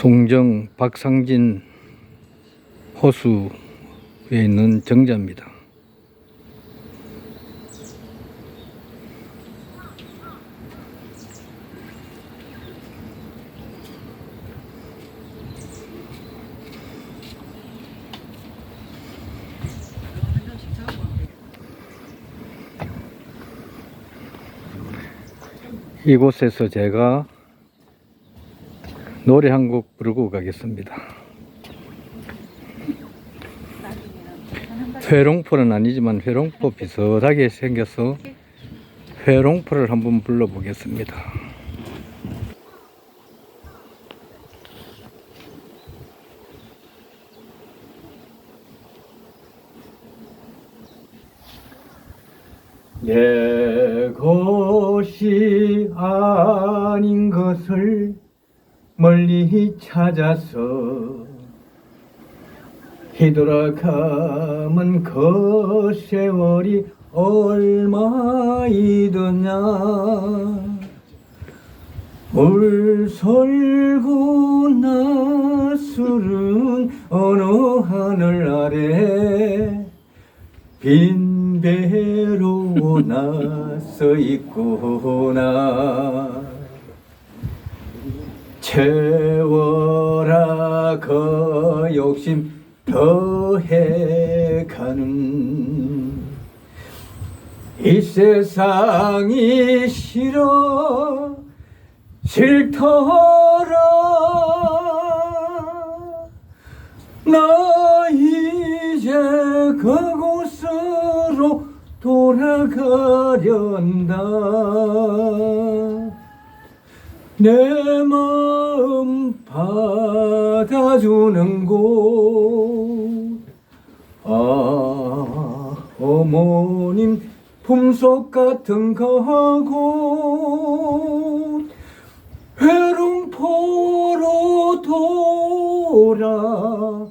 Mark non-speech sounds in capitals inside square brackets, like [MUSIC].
송정 박상진 호수에 있는 정자입니다. 이곳에서 제가 노래 한 곡 부르고 가겠습니다. 회롱포는 아니지만 회롱포 비슷하게 생겨서 회롱포를 한번 불러보겠습니다. 내 것이 것을 멀리 찾아서 뒤돌아가면 그 세월이 얼마이더냐. 물설고 나술은 어느 하늘 아래 빈 배로 [LAUGHS] 나서 있구나 채워라. 그 욕심 더해가는 이 세상이 싫어 싫더라. 나 이제 그곳으로 돌아가련다. 내 마음 받아주는 곳, 아, 어머님 품속 같은 그곳, 회롱포로 돌아가련다.